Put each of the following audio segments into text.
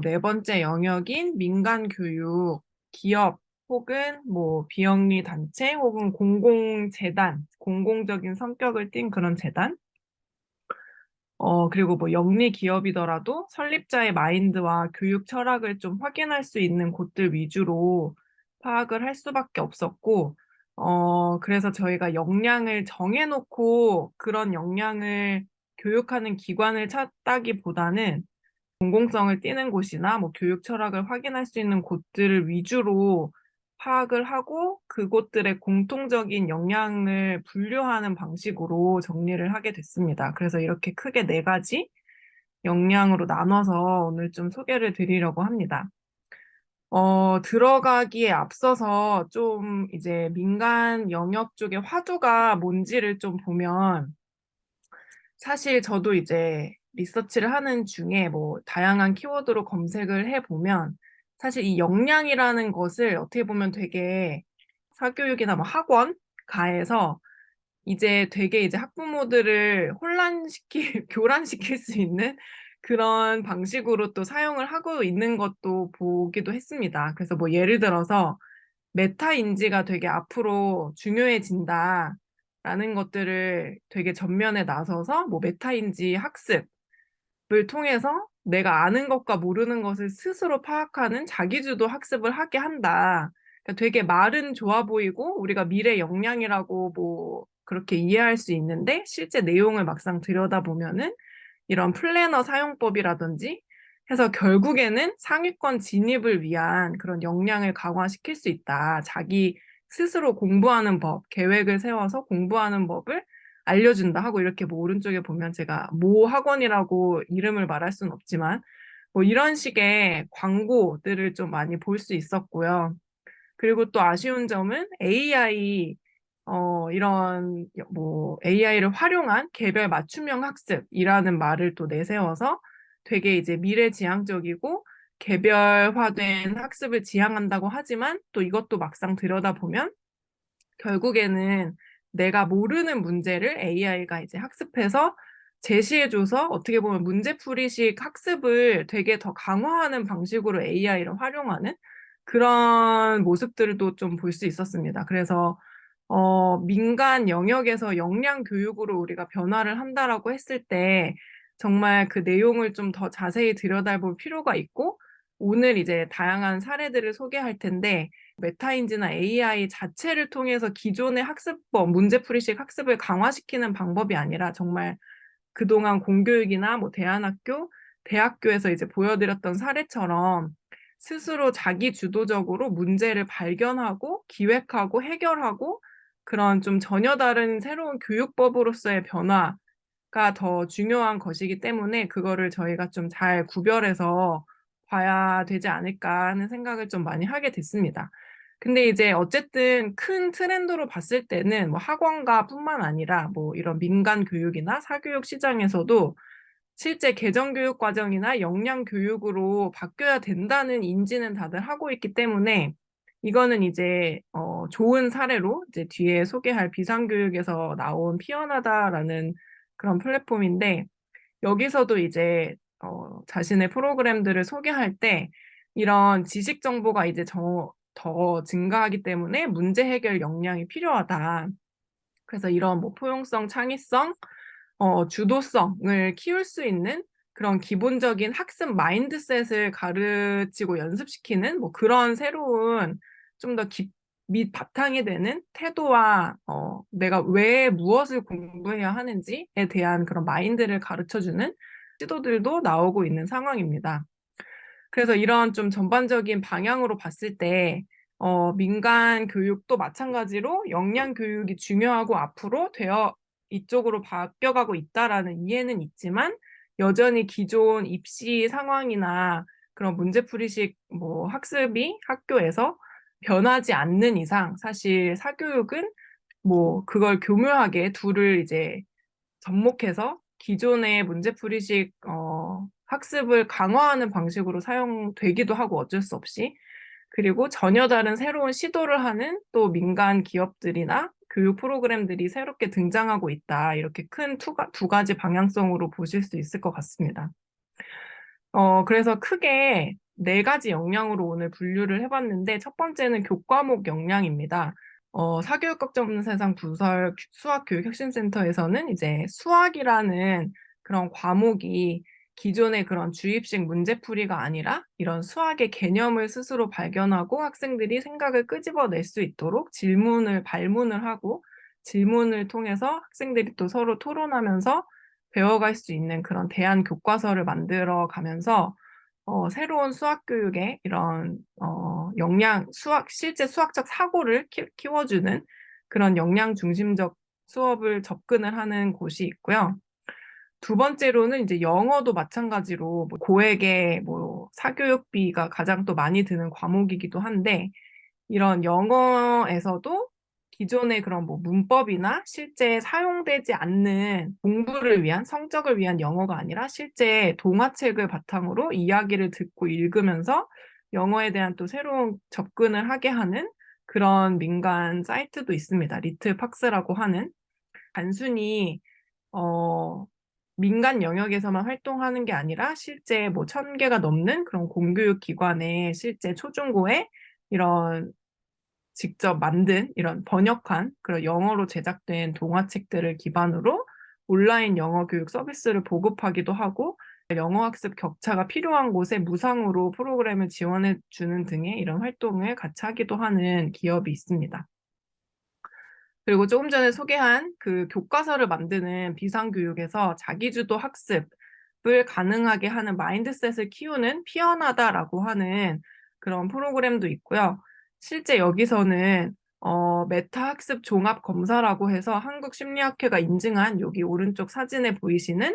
네 번째 영역인 민간 교육, 기업 혹은 뭐 비영리 단체 혹은 공공재단, 공공적인 성격을 띤 그런 재단. 어, 그리고 뭐 영리 기업이더라도 설립자의 마인드와 교육 철학을 좀 확인할 수 있는 곳들 위주로 파악을 할 수밖에 없었고, 어, 그래서 저희가 역량을 정해놓고 그런 역량을 교육하는 기관을 찾다기보다는 공공성을 띠는 곳이나 뭐 교육 철학을 확인할 수 있는 곳들을 위주로 파악을 하고 그곳들의 공통적인 역량을 분류하는 방식으로 정리를 하게 됐습니다. 그래서 이렇게 크게 네 가지 역량으로 나눠서 오늘 좀 소개를 드리려고 합니다. 어, 들어가기에 앞서서 좀 이제 민간 영역 쪽의 화두가 뭔지를 좀 보면 사실 저도 이제 리서치를 하는 중에 뭐 다양한 키워드로 검색을 해보면 사실 이 역량이라는 것을 어떻게 보면 되게 사교육이나 뭐 학원 가에서 이제 되게 이제 학부모들을 혼란시키, 교란시킬 수 있는 그런 방식으로 또 사용을 하고 있는 것도 보기도 했습니다. 그래서 뭐 예를 들어서 메타 인지가 되게 앞으로 중요해진다. 라는 것들을 되게 전면에 나서서 뭐 메타 인지 학습 을 통해서 내가 아는 것과 모르는 것을 스스로 파악하는 자기주도 학습을 하게 한다. 그러니까 되게 말은 좋아 보이고 우리가 미래 역량이라고 뭐 그렇게 이해할 수 있는데 실제 내용을 막상 들여다보면은 이런 플래너 사용법이라든지 해서 결국에는 상위권 진입을 위한 그런 역량을 강화시킬 수 있다. 자기 스스로 공부하는 법, 계획을 세워서 공부하는 법을 알려준다 하고 이렇게 뭐 오른쪽에 보면 제가 모 학원이라고 이름을 말할 수는 없지만 뭐 이런 식의 광고들을 좀 많이 볼 수 있었고요. 그리고 또 아쉬운 점은 AI 어, 이런 뭐 AI를 활용한 개별 맞춤형 학습이라는 말을 또 내세워서 되게 이제 미래지향적이고 개별화된 학습을 지향한다고 하지만 또 이것도 막상 들여다보면 결국에는 내가 모르는 문제를 AI가 이제 학습해서 제시해줘서 어떻게 보면 문제풀이식 학습을 되게 더 강화하는 방식으로 AI를 활용하는 그런 모습들도 좀 볼 수 있었습니다. 그래서 어, 민간 영역에서 역량 교육으로 우리가 변화를 한다라고 했을 때 정말 그 내용을 좀 더 자세히 들여다볼 필요가 있고 오늘 이제 다양한 사례들을 소개할 텐데 메타인지나 AI 자체를 통해서 기존의 학습법, 문제풀이식 학습을 강화시키는 방법이 아니라 정말 그동안 공교육이나 뭐 대안학교, 대학교에서 이제 보여드렸던 사례처럼 스스로 자기 주도적으로 문제를 발견하고 기획하고 해결하고 그런 좀 전혀 다른 새로운 교육법으로서의 변화가 더 중요한 것이기 때문에 그거를 저희가 좀 잘 구별해서 봐야 되지 않을까 하는 생각을 좀 많이 하게 됐습니다. 근데 이제 어쨌든 큰 트렌드로 봤을 때는 뭐 학원가뿐만 아니라 뭐 이런 민간 교육이나 사교육 시장에서도 실제 개정 교육 과정이나 역량 교육으로 바뀌어야 된다는 인지는 다들 하고 있기 때문에 이거는 이제 어 좋은 사례로 이제 뒤에 소개할 비상교육에서 나온 피어나다라는 그런 플랫폼인데 여기서도 이제 어, 자신의 프로그램들을 소개할 때 이런 지식 정보가 이제 저, 더 증가하기 때문에 문제 해결 역량이 필요하다. 그래서 이런 뭐 포용성, 창의성, 어, 주도성을 키울 수 있는 그런 기본적인 학습 마인드셋을 가르치고 연습시키는 뭐 그런 새로운 좀더밑 바탕이 되는 태도와 어, 내가 왜 무엇을 공부해야 하는지에 대한 그런 마인드를 가르쳐주는 시도들도 나오고 있는 상황입니다. 그래서 이런 좀 전반적인 방향으로 봤을 때 어, 민간 교육도 마찬가지로 역량 교육이 중요하고 앞으로 되어 이쪽으로 바뀌어가고 있다라는 이해는 있지만 여전히 기존 입시 상황이나 그런 문제풀이식 뭐 학습이 학교에서 변하지 않는 이상 사실 사교육은 뭐 그걸 교묘하게 둘을 이제 접목해서 기존의 문제풀이식 어, 학습을 강화하는 방식으로 사용되기도 하고 어쩔 수 없이 그리고 전혀 다른 새로운 시도를 하는 또 민간 기업들이나 교육 프로그램들이 새롭게 등장하고 있다. 이렇게 큰 두 가지 방향성으로 보실 수 있을 것 같습니다. 어, 그래서 크게 네 가지 역량으로 오늘 분류를 해봤는데, 첫 번째는 교과목 역량입니다. 어, 사교육 걱정 없는 세상 부설 수학교육혁신센터에서는 이제 수학이라는 그런 과목이 기존의 그런 주입식 문제풀이가 아니라 이런 수학의 개념을 스스로 발견하고 학생들이 생각을 끄집어낼 수 있도록 질문을 발문을 하고 질문을 통해서 학생들이 또 서로 토론하면서 배워갈 수 있는 그런 대안 교과서를 만들어 가면서 어, 새로운 수학 교육의 이런 어, 역량, 수학, 실제 수학적 사고를 키, 키워주는 그런 역량 중심적 수업을 접근을 하는 곳이 있고요. 두 번째로는 이제 영어도 마찬가지로 뭐 고액의 뭐 사교육비가 가장 또 많이 드는 과목이기도 한데 이런 영어에서도 기존의 그런 뭐 문법이나 실제 사용되지 않는 공부를 위한 성적을 위한 영어가 아니라 실제 동화책을 바탕으로 이야기를 듣고 읽으면서 영어에 대한 또 새로운 접근을 하게 하는 그런 민간 사이트도 있습니다. 리틀 팍스라고 하는 단순히 어 민간 영역에서만 활동하는 게 아니라 실제 뭐 천 개가 넘는 그런 공교육 기관에 실제 초중고에 이런 직접 만든 이런 번역한 그런 영어로 제작된 동화책들을 기반으로 온라인 영어 교육 서비스를 보급하기도 하고 영어 학습 격차가 필요한 곳에 무상으로 프로그램을 지원해 주는 등의 이런 활동을 같이 하기도 하는 기업이 있습니다. 그리고 조금 전에 소개한 그 교과서를 만드는 비상교육에서 자기주도 학습을 가능하게 하는 마인드셋을 키우는 피어나다라고 하는 그런 프로그램도 있고요. 실제 여기서는 어, 메타 학습 종합 검사라고 해서 한국심리학회가 인증한 여기 오른쪽 사진에 보이시는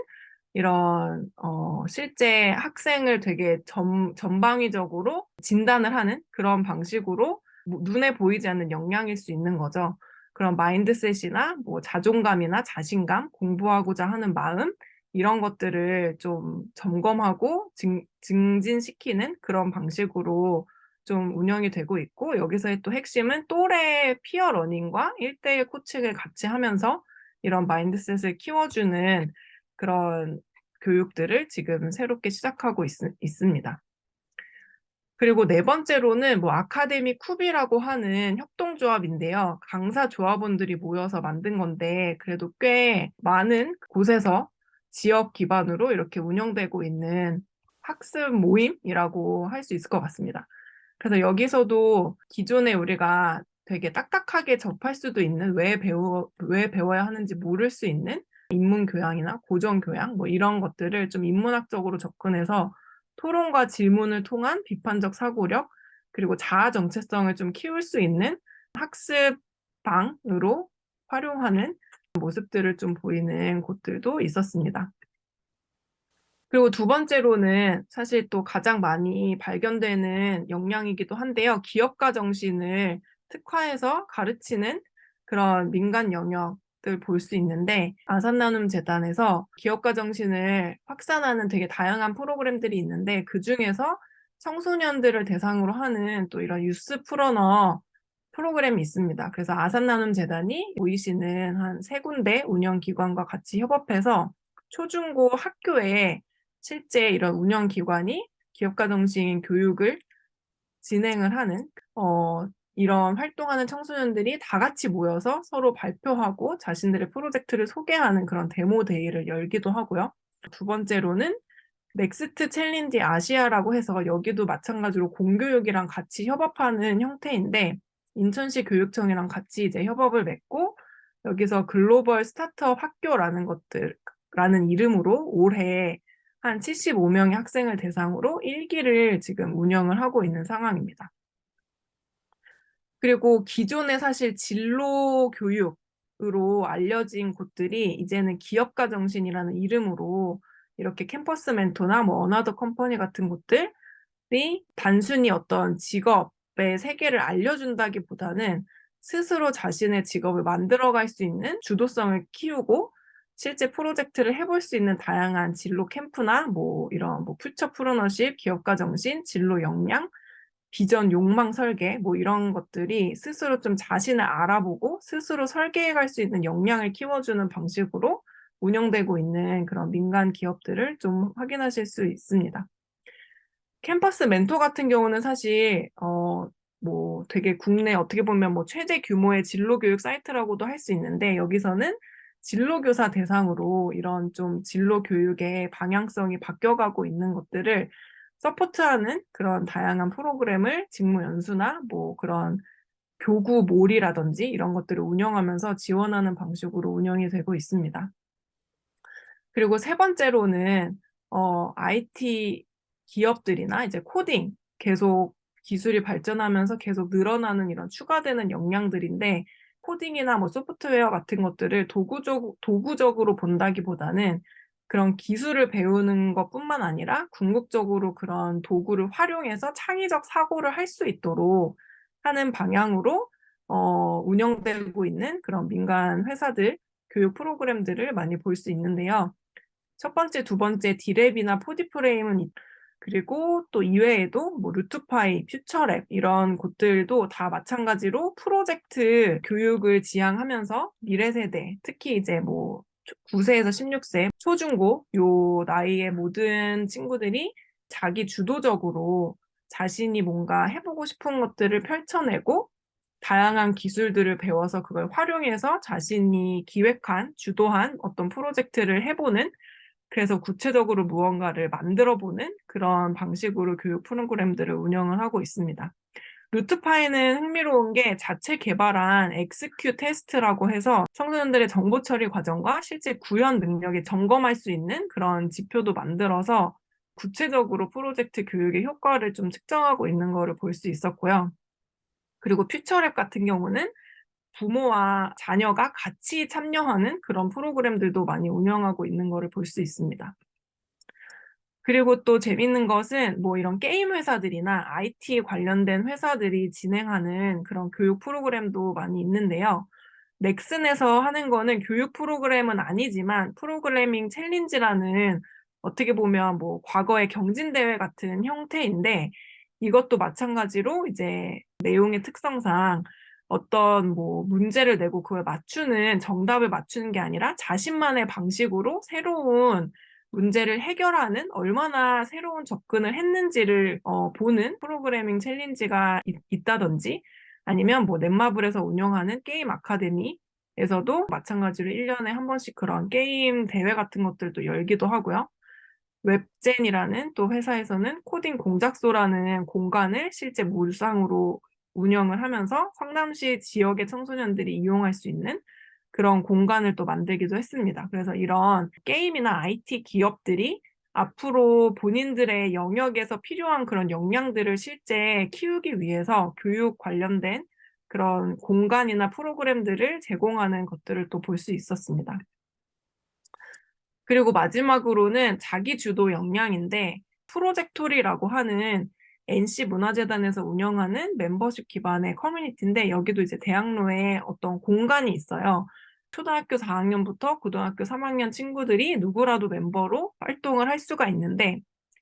이런 어, 실제 학생을 되게 전, 전방위적으로 진단을 하는 그런 방식으로 뭐 눈에 보이지 않는 역량일 수 있는 거죠. 그런 마인드셋이나 뭐 자존감이나 자신감, 공부하고자 하는 마음 이런 것들을 좀 점검하고 증, 증진시키는 그런 방식으로 좀 운영이 되고 있고 여기서의 또 핵심은 또래 피어 러닝과 1대1 코칭을 같이 하면서 이런 마인드셋을 키워주는 그런 교육들을 지금 새롭게 시작하고 있, 있습니다. 그리고 네 번째로는 뭐 아카데미 쿱이라고 하는 협동조합인데요. 강사 조합원들이 모여서 만든 건데 그래도 꽤 많은 곳에서 지역 기반으로 이렇게 운영되고 있는 학습 모임이라고 할 수 있을 것 같습니다. 그래서 여기서도 기존에 우리가 되게 딱딱하게 접할 수도 있는 왜 배워 왜 배워야 하는지 모를 수 있는 인문 교양이나 고전 교양 뭐 이런 것들을 좀 인문학적으로 접근해서 토론과 질문을 통한 비판적 사고력 그리고 자아 정체성을 좀 키울 수 있는 학습방으로 활용하는 모습들을 좀 보이는 곳들도 있었습니다. 그리고 두 번째로는 사실 또 가장 많이 발견되는 역량이기도 한데요. 기업가 정신을 특화해서 가르치는 그런 민간 영역 들 볼 수 있는데 아산나눔 재단에서 기업가 정신을 확산하는 되게 다양한 프로그램들이 있는데 그 중에서 청소년들을 대상으로 하는 또 이런 유스 프러너 프로그램이 있습니다. 그래서 아산나눔 재단이 보이시는 한 세 군데 운영기관과 같이 협업해서 초중고 학교에 실제 이런 운영기관이 기업가 정신 교육을 진행을 하는 어, 이런 활동하는 청소년들이 다 같이 모여서 서로 발표하고 자신들의 프로젝트를 소개하는 그런 데모 데이를 열기도 하고요. 두 번째로는 넥스트 챌린지 아시아라고 해서 여기도 마찬가지로 공교육이랑 같이 협업하는 형태인데 인천시 교육청이랑 같이 이제 협업을 맺고 여기서 글로벌 스타트업 학교라는 것들 라는 이름으로 올해 한 75명의 학생을 대상으로 1기를 지금 운영을 하고 있는 상황입니다. 그리고 기존에 사실 진로 교육으로 알려진 곳들이 이제는 기업가 정신이라는 이름으로 이렇게 캠퍼스 멘토나 뭐 어나더 컴퍼니 같은 곳들이 단순히 어떤 직업의 세계를 알려준다기보다는 스스로 자신의 직업을 만들어갈 수 있는 주도성을 키우고 실제 프로젝트를 해볼 수 있는 다양한 진로 캠프나 뭐 이런 뭐 퓨처 프로너십, 기업가 정신, 진로 역량, 비전 욕망 설계 뭐 이런 것들이 스스로 좀 자신을 알아보고 스스로 설계해 갈 수 있는 역량을 키워주는 방식으로 운영되고 있는 그런 민간 기업들을 좀 확인하실 수 있습니다. 캠퍼스 멘토 같은 경우는 사실 어, 뭐 되게 국내 어떻게 보면 뭐 최대 규모의 진로 교육 사이트라고도 할 수 있는데 여기서는 진로 교사 대상으로 이런 좀 진로 교육의 방향성이 바뀌어가고 있는 것들을 서포트하는 그런 다양한 프로그램을 직무 연수나 뭐 그런 교구 몰이라든지 이런 것들을 운영하면서 지원하는 방식으로 운영이 되고 있습니다. 그리고 세 번째로는 어, IT 기업들이나 이제 코딩 계속 기술이 발전하면서 계속 늘어나는 이런 추가되는 역량들인데 코딩이나 뭐 소프트웨어 같은 것들을 도구적, 도구적으로 본다기보다는 그런 기술을 배우는 것뿐만 아니라 궁극적으로 그런 도구를 활용해서 창의적 사고를 할 수 있도록 하는 방향으로 어, 운영되고 있는 그런 민간 회사들 교육 프로그램들을 많이 볼 수 있는데요. 첫 번째, 두 번째 디랩이나 포디프레임은 그리고 또 이외에도 뭐 루트파이, 퓨처랩 이런 곳들도 다 마찬가지로 프로젝트 교육을 지향하면서 미래 세대, 특히 이제 뭐 9세에서 16세 초중고 요 나이의 모든 친구들이 자기 주도적으로 자신이 뭔가 해보고 싶은 것들을 펼쳐내고 다양한 기술들을 배워서 그걸 활용해서 자신이 기획한, 주도한 어떤 프로젝트를 해보는 그래서 구체적으로 무언가를 만들어보는 그런 방식으로 교육 프로그램들을 운영을 하고 있습니다. 루트파이는 흥미로운 게 자체 개발한 엑스큐 테스트라고 해서 청소년들의 정보 처리 과정과 실제 구현 능력이 점검할 수 있는 그런 지표도 만들어서 구체적으로 프로젝트 교육의 효과를 좀 측정하고 있는 거를 볼 수 있었고요. 그리고 퓨처랩 같은 경우는 부모와 자녀가 같이 참여하는 그런 프로그램들도 많이 운영하고 있는 거를 볼 수 있습니다. 그리고 또 재밌는 것은 뭐 이런 게임 회사들이나 IT 관련된 회사들이 진행하는 그런 교육 프로그램도 많이 있는데요. 넥슨에서 하는 거는 교육 프로그램은 아니지만 프로그래밍 챌린지라는 어떻게 보면 뭐 과거의 경진대회 같은 형태인데 이것도 마찬가지로 이제 내용의 특성상 어떤 뭐 문제를 내고 그걸 맞추는 정답을 맞추는 게 아니라 자신만의 방식으로 새로운 문제를 해결하는 얼마나 새로운 접근을 했는지를 어, 보는 프로그래밍 챌린지가 있, 다든지 아니면 뭐 넷마블에서 운영하는 게임 아카데미 에서도 마찬가지로 1년에 한 번씩 그런 게임 대회 같은 것들도 열기도 하고요. 웹젠이라는 또 회사에서는 코딩 공작소라는 공간을 실제 물상으로 운영을 하면서 성남시 지역의 청소년들이 이용할 수 있는 그런 공간을 또 만들기도 했습니다. 그래서 이런 게임이나 IT 기업들이 앞으로 본인들의 영역에서 필요한 그런 역량들을 실제 키우기 위해서 교육 관련된 그런 공간이나 프로그램들을 제공하는 것들을 또 볼 수 있었습니다. 그리고 마지막으로는 자기 주도 역량인데 프로젝토리라고 하는 NC 문화재단에서 운영하는 멤버십 기반의 커뮤니티인데 여기도 이제 대학로에 어떤 공간이 있어요. 초등학교 4학년부터 고등학교 3학년 친구들이 누구라도 멤버로 활동을 할 수가 있는데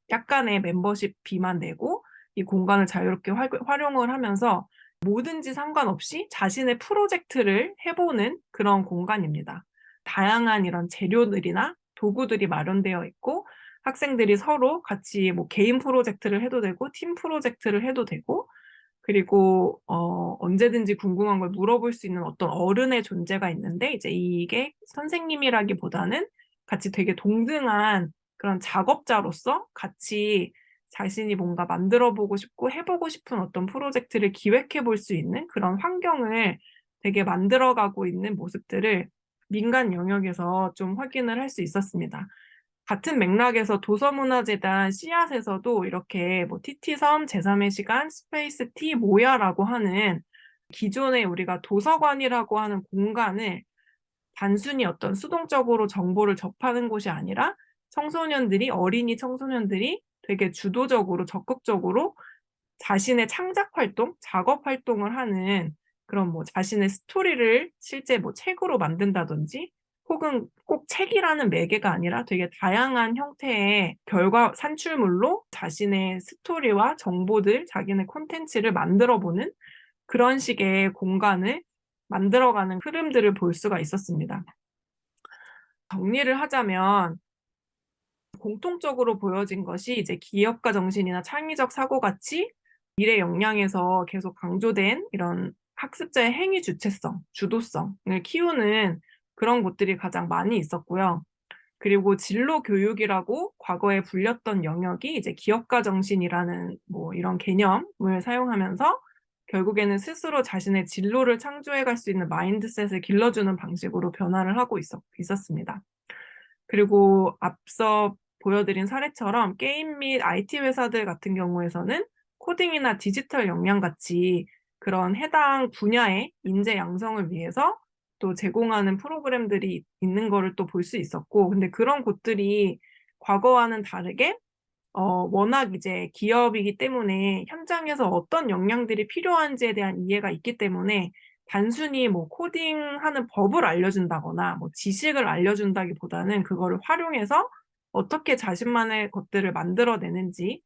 약간의 멤버십 비만 내고 이 공간을 자유롭게 활, 활용을 하면서 뭐든지 상관없이 자신의 프로젝트를 해보는 그런 공간입니다. 다양한 이런 재료들이나 도구들이 마련되어 있고 학생들이 서로 같이 뭐 개인 프로젝트를 해도 되고 팀 프로젝트를 해도 되고 그리고 어 언제든지 궁금한 걸 물어볼 수 있는 어떤 어른의 존재가 있는데 이제 이게 선생님이라기보다는 같이 되게 동등한 그런 작업자로서 같이 자신이 뭔가 만들어 보고 싶고 해보고 싶은 어떤 프로젝트를 기획해 볼 수 있는 그런 환경을 되게 만들어 가고 있는 모습들을 민간 영역에서 좀 확인을 할 수 있었습니다. 같은 맥락에서 도서문화재단 씨앗에서도 이렇게 뭐 TT섬, 제3의 시간, 스페이스 T 모야라고 하는 기존에 우리가 도서관이라고 하는 공간을 단순히 어떤 수동적으로 정보를 접하는 곳이 아니라 청소년들이, 어린이 청소년들이 되게 주도적으로, 적극적으로 자신의 창작 활동, 작업 활동을 하는 그런 뭐 자신의 스토리를 실제 뭐 책으로 만든다든지 혹은 꼭 책이라는 매개가 아니라 되게 다양한 형태의 결과 산출물로 자신의 스토리와 정보들, 자기네 콘텐츠를 만들어 보는 그런 식의 공간을 만들어가는 흐름들을 볼 수가 있었습니다. 정리를 하자면 공통적으로 보여진 것이 이제 기업가 정신이나 창의적 사고가치, 미래 역량에서 계속 강조된 이런 학습자의 행위 주체성, 주도성을 키우는 그런 곳들이 가장 많이 있었고요. 그리고 진로 교육이라고 과거에 불렸던 영역이 이제 기업가 정신이라는 뭐 이런 개념을 사용하면서 결국에는 스스로 자신의 진로를 창조해 갈 수 있는 마인드셋을 길러주는 방식으로 변화를 하고 있었, 있었습니다. 그리고 앞서 보여드린 사례처럼 게임 및 IT 회사들 같은 경우에서는 코딩이나 디지털 역량 같이 그런 해당 분야의 인재 양성을 위해서 또 제공하는 프로그램들이 있는 거를 또 볼 수 있었고, 근데 그런 곳들이 과거와는 다르게 어, 워낙 이제 기업이기 때문에 현장에서 어떤 역량들이 필요한지에 대한 이해가 있기 때문에 단순히 뭐 코딩하는 법을 알려준다거나 뭐 지식을 알려준다기보다는 그거를 활용해서 어떻게 자신만의 것들을 만들어내는지를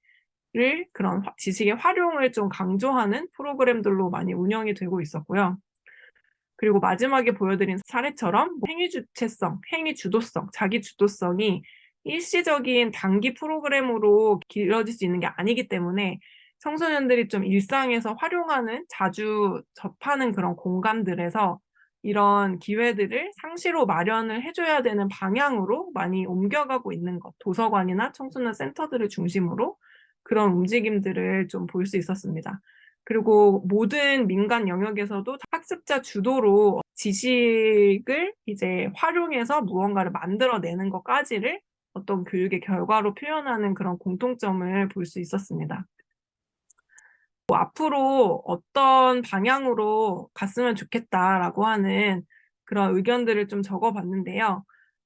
그런 지식의 활용을 좀 강조하는 프로그램들로 많이 운영이 되고 있었고요. 그리고 마지막에 보여드린 사례처럼 행위 주체성, 행위 주도성, 자기 주도성이 일시적인 단기 프로그램으로 길러질 수 있는 게 아니기 때문에 청소년들이 좀 일상에서 활용하는 자주 접하는 그런 공간들에서 이런 기회들을 상시로 마련을 해줘야 되는 방향으로 많이 옮겨가고 있는 것, 도서관이나 청소년 센터들을 중심으로 그런 움직임들을 좀 볼 수 있었습니다. 그리고 모든 민간 영역에서도 학습자 주도로 지식을 이제 활용해서 무언가를 만들어내는 것까지를 어떤 교육의 결과로 표현하는 그런 공통점을 볼 수 있었습니다. 뭐 앞으로 어떤 방향으로 갔으면 좋겠다라고 하는 그런 의견들을 좀 적어봤는데요.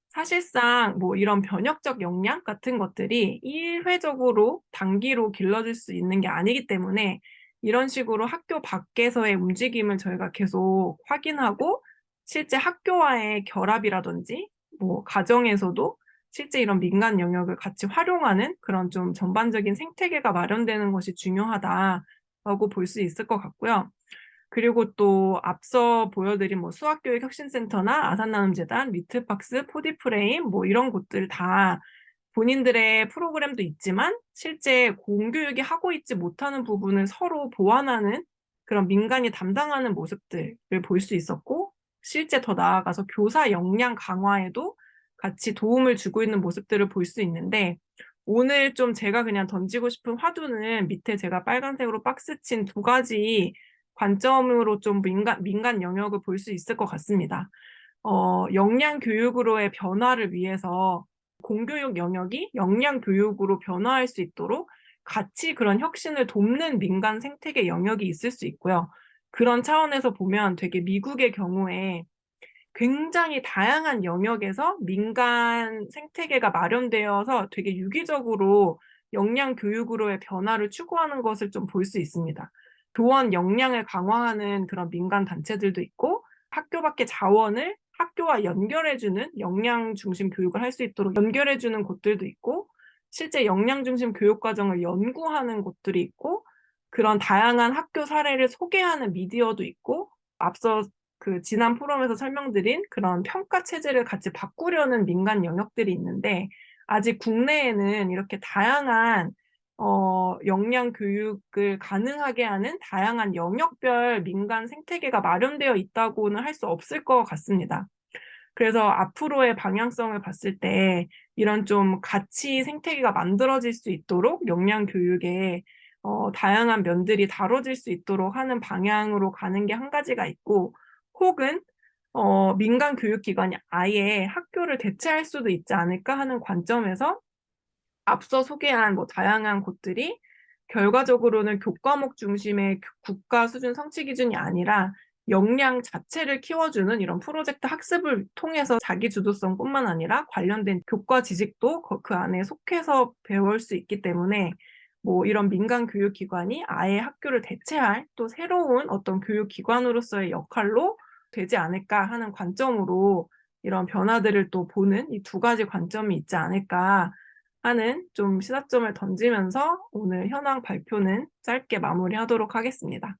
사실상 뭐 이런 변혁적 역량 같은 것들이 일회적으로 단기로 길러질 수 있는 게 아니기 때문에 이런 식으로 학교 밖에서의 움직임을 저희가 계속 확인하고 실제 학교와의 결합이라든지 뭐 가정에서도 실제 이런 민간 영역을 같이 활용하는 그런 좀 전반적인 생태계가 마련되는 것이 중요하다라고 볼 수 있을 것 같고요. 그리고 또 앞서 보여드린 뭐 수학교육 혁신센터나 아산나눔재단, 미트박스, 포디프레임 뭐 이런 곳들 다 본인들의 프로그램도 있지만 실제 공교육이 하고 있지 못하는 부분을 서로 보완하는 그런 민간이 담당하는 모습들을 볼 수 있었고 실제 더 나아가서 교사 역량 강화에도 같이 도움을 주고 있는 모습들을 볼 수 있는데 오늘 좀 제가 그냥 던지고 싶은 화두는 밑에 제가 빨간색으로 박스 친 두 가지 관점으로 좀 민간, 민간 영역을 볼 수 있을 것 같습니다. 어, 역량 교육으로의 변화를 위해서 공교육 영역이 역량 교육으로 변화할 수 있도록 같이 그런 혁신을 돕는 민간 생태계 영역이 있을 수 있고요. 그런 차원에서 보면 되게 미국의 경우에 굉장히 다양한 영역에서 민간 생태계가 마련되어서 되게 유기적으로 역량 교육으로의 변화를 추구하는 것을 좀 볼 수 있습니다. 교원 역량을 강화하는 그런 민간 단체들도 있고 학교 밖의 자원을 학교와 연결해주는 역량 중심 교육을 할 수 있도록 연결해주는 곳들도 있고 실제 역량 중심 교육 과정을 연구하는 곳들이 있고 그런 다양한 학교 사례를 소개하는 미디어도 있고 앞서 그 지난 포럼에서 설명드린 그런 평가 체제를 같이 바꾸려는 민간 영역들이 있는데 아직 국내에는 이렇게 다양한 어, 역량 교육을 가능하게 하는 다양한 영역별 민간 생태계가 마련되어 있다고는 할 수 없을 것 같습니다. 그래서 앞으로의 방향성을 봤을 때 이런 좀 가치 생태계가 만들어질 수 있도록 역량 교육에 어, 다양한 면들이 다뤄질 수 있도록 하는 방향으로 가는 게 한 가지가 있고 혹은 어, 민간 교육기관이 아예 학교를 대체할 수도 있지 않을까 하는 관점에서 앞서 소개한 뭐 다양한 곳들이 결과적으로는 교과목 중심의 국가 수준 성취 기준이 아니라 역량 자체를 키워주는 이런 프로젝트 학습을 통해서 자기 주도성뿐만 아니라 관련된 교과 지식도 그 안에 속해서 배울 수 있기 때문에 뭐 이런 민간 교육기관이 아예 학교를 대체할 또 새로운 어떤 교육기관으로서의 역할로 되지 않을까 하는 관점으로 이런 변화들을 또 보는 이 두 가지 관점이 있지 않을까 하는 좀 시사점을 던지면서 오늘 현황 발표는 짧게 마무리하도록 하겠습니다.